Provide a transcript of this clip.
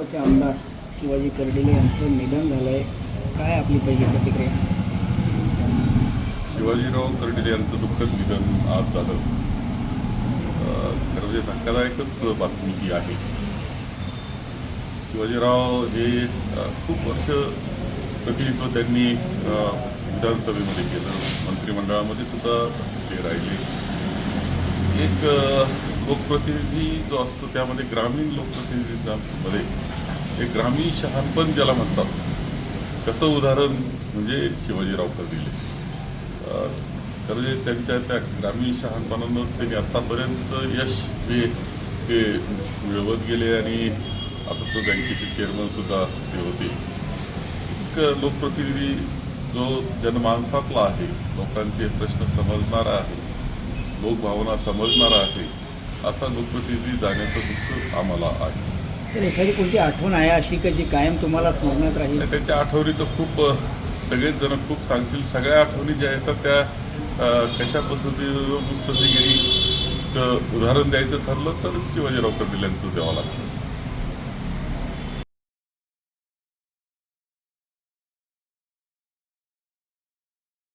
चे आमदार शिवाजी कर्डिले यांचं निधन झालं आहे काय आपली पहिली प्रतिक्रिया? शिवाजीराव कर्डिले यांचं दुःखद निधन आज झालं. खरं म्हणजे धक्कादायकच बातमी ही आहे. शिवाजीराव हे खूप वर्ष प्रतिनिधित्व त्यांनी विधानसभेमध्ये केलं. मंत्रिमंडळामध्ये सुद्धा ते राहिले. एक लोकप्रतिनिधी जो असतो त्यामध्ये ग्रामीण लोकप्रतिनिधीमध्ये एक ग्रामीण शहाणपण ज्याला म्हणतात. त्याचं उदाहरण म्हणजे शिवाजीराव कर्डिले तर जे त्यांच्या त्या ग्रामीण शहाणपणानंच त्यांनी आत्तापर्यंत यश हे ते मिळवत गेले आणि आता तो बँकेचे चेअरमनसुद्धा ते होते. एक लोकप्रतिनिधी जो जनमानसातला आहे लोकांचे प्रश्न समजणारा आहे लोकभावना समजणारा आहे असा लोकप्रतिनिधी जाण्याचं दुःख आम्हाला आहे. सर एखादी कोणती आठवण आहे अशी का जी कायम तुम्हाला स्मरणात राहील? आणि त्याच्या आठवणी तर खूप अ, सगळेच जण खूप सांगतील. सगळ्या आठवणी ज्या आहेत त्या अ, कशा पद्धतीनं मुत्सद्देगिरीचं उदाहरण द्यायचं ठरलं तर शिवाजीराव कर्डिल यांचं द्यावं लागतं.